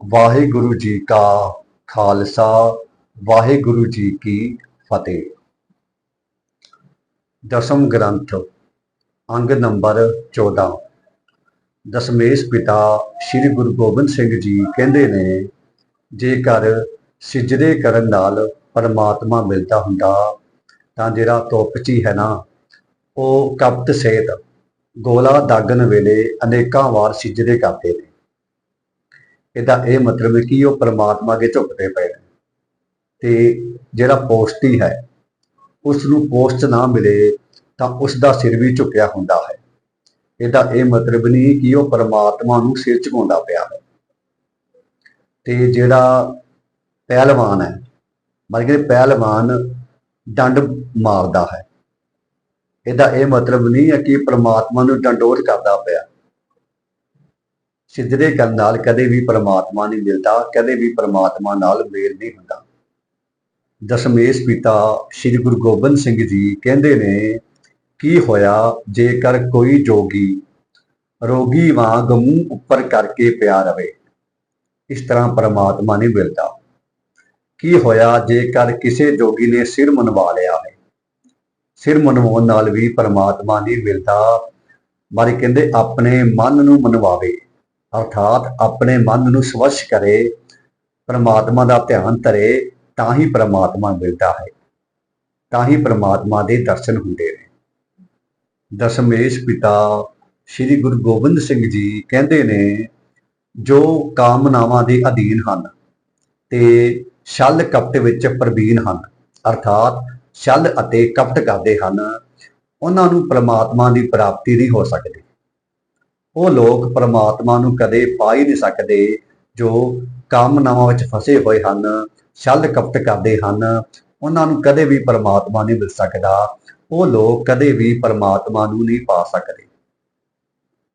ਵਾਹਿਗੁਰੂ ਜੀ ਕਾ ਖਾਲਸਾ, ਵਾਹਿਗੁਰੂ ਜੀ ਕੀ ਫਤਿਹ। ਦਸਮ ਗ੍ਰੰਥ, ਅੰਗ ਨੰਬਰ 14 ਦਸਮੇਸ਼ ਪਿਤਾ ਸ੍ਰੀ ਗੁਰੂ ਗੋਬਿੰਦ ਸਿੰਘ ਜੀ ਕਹਿੰਦੇ ਨੇ, ਜੇਕਰ ਸਿਜਦੇ ਕਰਨ ਨਾਲ ਪਰਮਾਤਮਾ ਮਿਲਦਾ ਹੁੰਦਾ, ਤਾਂ ਜਿਹੜਾ ਤੋਪਚੀ ਹੈ ਨਾ, ਉਹ ਕਪਤ ਸੇਤ ਗੋਲਾ ਦਾਗਣ ਵੇਲੇ ਅਨੇਕਾਂ ਵਾਰ ਸਿਜਦੇ ਕਰਦੇ ਨੇ। ਇਹਦਾ ਇਹ ਮਤਲਬ ਹੈ ਕਿ ਉਹ ਪਰਮਾਤਮਾ ਅੱਗੇ ਝੁਕਦੇ ਪਏ ਨੇ। ਤੇ ਜਿਹੜਾ ਪੋਸਟੀ ਹੈ ਉਸ ਨੂੰ ਪੋਸਟ ਨਾ ਮਿਲੇ ਤਾਂ ਉਸ ਦਾ ਸਿਰ ਵੀ ਝੁਕਿਆ ਹੁੰਦਾ ਹੈ। ਇਹਦਾ ਇਹ ਮਤਲਬ ਨਹੀਂ ਕਿ ਉਹ ਪਰਮਾਤਮਾ ਨੂੰ ਸਿਰ ਝੁਕਾਉਂਦਾ ਪਿਆ ਹੈ। ਤੇ ਜਿਹੜਾ ਪਹਿਲਵਾਨ ਹੈ, ਮਤਲਬ ਕਿ ਪਹਿਲਵਾਨ ਡੰਡ ਮਾਰਦਾ ਹੈ। ਇਹਦਾ ਇਹ ਮਤਲਬ ਨਹੀਂ ਹੈ ਕਿ ਪਰਮਾਤਮਾ ਨੂੰ ਡੰਡੋਤ ਕਰਦਾ ਪਿਆ। ਸਿੱਧਰੇ ਕਰਨ ਨਾਲ ਕਦੇ ਵੀ ਪਰਮਾਤਮਾ ਨਹੀਂ ਮਿਲਦਾ, ਕਦੇ ਵੀ ਪਰਮਾਤਮਾ ਨਾਲ ਮੇਲ ਨਹੀਂ ਹੁੰਦਾ। ਦਸ਼ਮੇਸ਼ ਪਿਤਾ ਸ੍ਰੀ ਗੁਰੂ ਗੋਬਿੰਦ ਸਿੰਘ ਜੀ ਕਹਿੰਦੇ ਨੇ, ਕੀ ਹੋਇਆ ਜੇਕਰ ਕੋਈ ਜੋਗੀ ਰੋਗੀ ਵਾਂਗ ਮੂੰਹ ਉੱਪਰ ਕਰਕੇ ਪਿਆ ਰਵੇ, ਇਸ ਤਰ੍ਹਾਂ ਪ੍ਰਮਾਤਮਾ ਨਹੀਂ ਮਿਲਦਾ। ਕੀ ਹੋਇਆ ਜੇਕਰ ਕਿਸੇ ਜੋਗੀ ਨੇ ਸਿਰ ਮਨਵਾ ਲਿਆ ਹੈ ਸਿਰ ਮਨਵਾਉਣ ਨਾਲ ਵੀ ਪਰਮਾਤਮਾ ਨਹੀਂ ਮਿਲਦਾ ਮਾਰੇ ਕਹਿੰਦੇ ਆਪਣੇ ਮਨ ਨੂੰ ਮਨਵਾਵੇ। ਅਰਥਾਤ ਆਪਣੇ ਮਨ ਨੂੰ ਸਵੱਛ ਕਰੇ, ਪਰਮਾਤਮਾ ਦਾ ਧਿਆਨ ਧਰੇ, ਤਾਂ ਹੀ ਪਰਮਾਤਮਾ ਮਿਲਦਾ ਹੈ। ਤਾਂ ਹੀ ਪਰਮਾਤਮਾ ਦੇ ਦਰਸ਼ਨ ਹੁੰਦੇ ਨੇ। ਦਸ਼ਮੇਸ਼ ਪਿਤਾ ਸ੍ਰੀ ਗੁਰੂ ਗੋਬਿੰਦ ਸਿੰਘ ਜੀ ਕਹਿੰਦੇ ਨੇ, ਜੋ ਕਾਮਨਾਵਾਂ ਦੇ ਅਧੀਨ ਹਨ, ਤੇ ਛਲ ਕਪਟ ਵਿੱਚ ਪ੍ਰਵੀਨ ਹਨ, ਅਰਥਾਤ ਛਲ ਅਤੇ ਕਪਟ ਕਰਦੇ ਹਨ, ਉਹਨਾਂ ਨੂੰ ਪ੍ਰਮਾਤਮਾ ਦੀ ਪ੍ਰਾਪਤੀ ਨਹੀਂ ਹੋ ਸਕਦੀ। ਉਹ ਲੋਕ ਪਰਮਾਤਮਾ ਨੂੰ ਕਦੇ ਪਾ ਹੀ ਨਹੀਂ ਸਕਦੇ ਜੋ ਕਾਮਨਾਵਾਂ ਵਿੱਚ ਫਸੇ ਹੋਏ ਹਨ, ਛਲ ਕਪਟ ਕਰਦੇ ਹਨ। ਉਹਨਾਂ ਨੂੰ ਕਦੇ ਵੀ ਪਰਮਾਤਮਾ ਨਹੀਂ ਮਿਲ ਸਕਦਾ। ਉਹ ਲੋਕ ਕਦੇ ਵੀ ਪਰਮਾਤਮਾ ਨੂੰ ਨਹੀਂ ਪਾ ਸਕਦੇ।